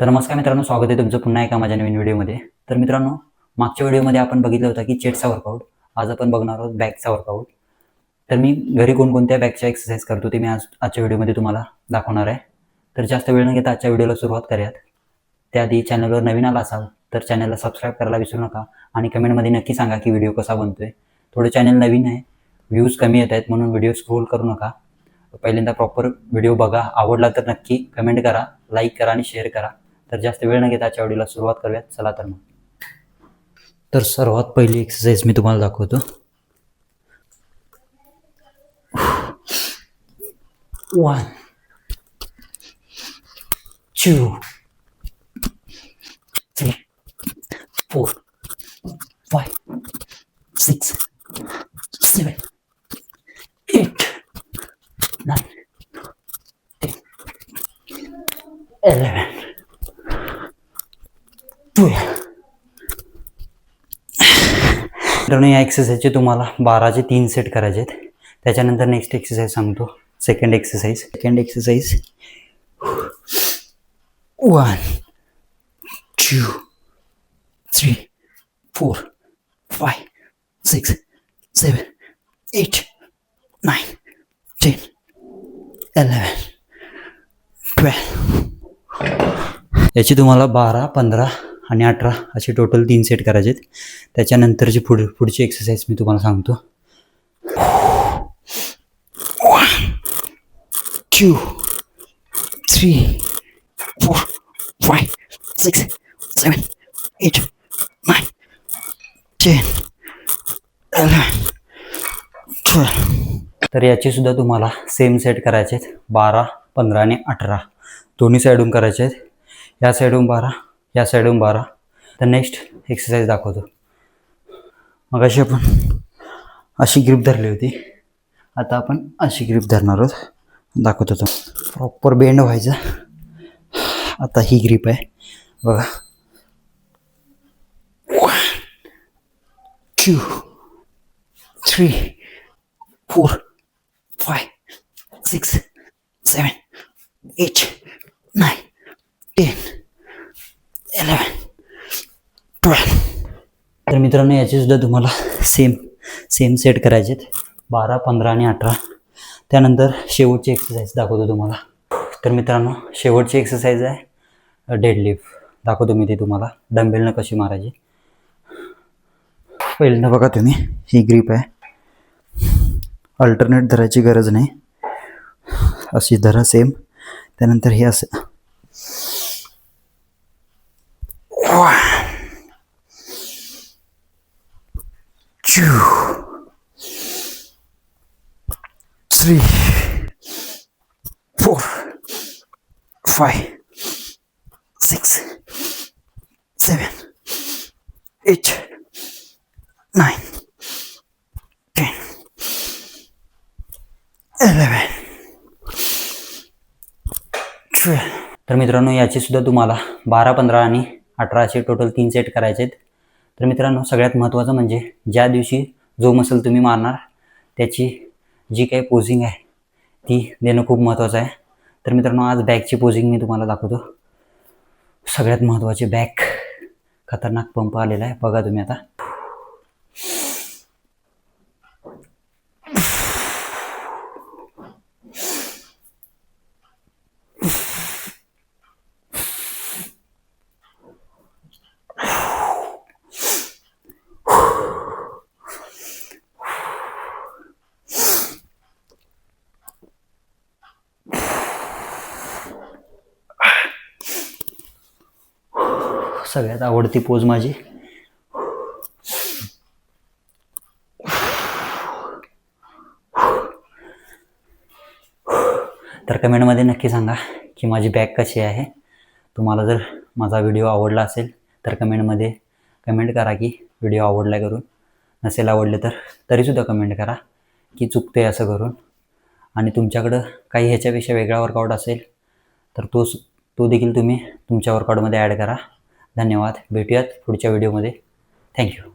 तर नमस्कार मित्रांनो स्वागत आहे तुमचं पुन्हा एका माझ्या नवीन व्हिडिओमध्ये. तर मित्रांनो मागच्या व्हिडिओमध्ये आपण बघितलं होतं की चेटचा वर्कआउट आज आपण बघणार आहोत बॅकचा वर्कआउट तर मी घरी कोणकोणत्या बॅकच्या एक्सरसाइज करतो ते मी आज आजच्या व्हिडिओमध्ये तुम्हाला दाखवणार आहे. तर जास्त वेळ न घेता आजच्या व्हिडिओला सुरुवात करूयात. त्याआधी चॅनलवर नवीन आला असाल तर चॅनलला सबस्क्राईब करायला विसरू नका आणि कमेंटमध्ये नक्की सांगा की व्हिडिओ कसा बनतोय. थोडं चॅनल नवीन आहे व्ह्यूज कमी येत आहेत म्हणून व्हिडिओ स्क्रोल करू नका. पहिल्यांदा प्रॉपर व्हिडिओ बघा. आवडला तर नक्की कमेंट करा लाईक करा आणि शेअर करा. तर जास्त वेळ न घेता आजच्या व्हिडिओला सुरुवात करूयात. चला तर मग. तर सर्वात पहिली एक्सरसाइज मी तुम्हाला दाखवतो. One two three four five six seven eight nine ten eleven twelve मित्रांनो या एक्सरसाइजचे तुम्हाला बाराचे तीन सेट करायचे आहेत. त्याच्यानंतर नेक्स्ट एक्सरसाइज सांगतो. Second exercise second exercise one two three four five six seven eight nine ten eleven twelve याची तुम्हाला बारा पंधरा आणि अठरा असे टोटल तीन सेट करायचे आहेत त्याच्यानंतरची पुढ पुढची एक्सरसाइज मी तुम्हाला सांगतो. One two three four five six seven eight nine ten eleven twelve तर याची सुद्धा तुम्हाला सेम सेट करायचे आहेत बारा पंधरा आणि अठरा. दोन्ही साईडून करायचे आहेत या साईडून बारा या साईडून बारा. तर नेक्स्ट एक्सरसाइज दाखवतो. मग अशी आपण अशी ग्रीप धरली होती. आता आपण अशी ग्रीप धरणार आहोत. दाखवत होतो प्रॉपर बेंड व्हायचा. आता ही ग्रीप आहे. बघा. Two three four five six seven eight nine ten eleven twelve तर मित्रांनो याचे सुद्धा तुम्हाला सेम सेम सेट करायचे आहेत. बारा पंधरा आणि अठरा. त्यानंतर शेवटची एक्सरसाइज दाखवतो तुम्हाला. तर मित्रांनो शेवटची एक्सरसाइज आहे डेडलिफ्ट दाखवतो मी ते तुम्हाला. डंबेलनं कशी मारायची. पहिल्यांदा बघा तुम्ही ही ग्रीप आहे. अल्टरनेट धरायची गरज नाही. अशी धरा सेम त्यानंतर हे असं. Two, three, four, five, six, seven, eight, nine, ten, eleven, Twelve. तर मित्रांनो याची सुद्धा तुम्हाला बारा पंधरा आणि अठराशे टोटल तीन सेट करायचे आहेत. तर मित्रांनो सगळ्यात महत्त्वाचं म्हणजे ज्या दिवशी जो मसल तुम्ही मारणार त्याची जी काही पोझिंग आहे ती देणं खूप महत्त्वाचं आहे. तर मित्रांनो आज बॅकची पोझिंग मी तुम्हाला दाखवतो. सगळ्यात महत्त्वाचे बॅक खतरनाक पंप आलेला आहे. बघा तुम्ही आता. सगळ्यात आवडती पोज माझी. तर कमेंटमध्ये नक्की सांगा की माझी बॅग कशी आहे. तुम्हाला जर माझा व्हिडिओ आवडला असेल तर कमेंटमध्ये कमेंट करा की व्हिडिओ आवडला करून. नसेल आवडले तर तरीसुद्धा कमेंट करा की चुकते असं करून. आणि तुमच्याकडं काही ह्याच्यापेक्षा वेगळा वर्कआउट असेल तर तो तो देखील तुम्ही तुमच्या वर्कआउटमध्ये ॲड करा. धन्यवाद. भेटूयात पुढच्या व्हिडिओमध्ये. थँक्यू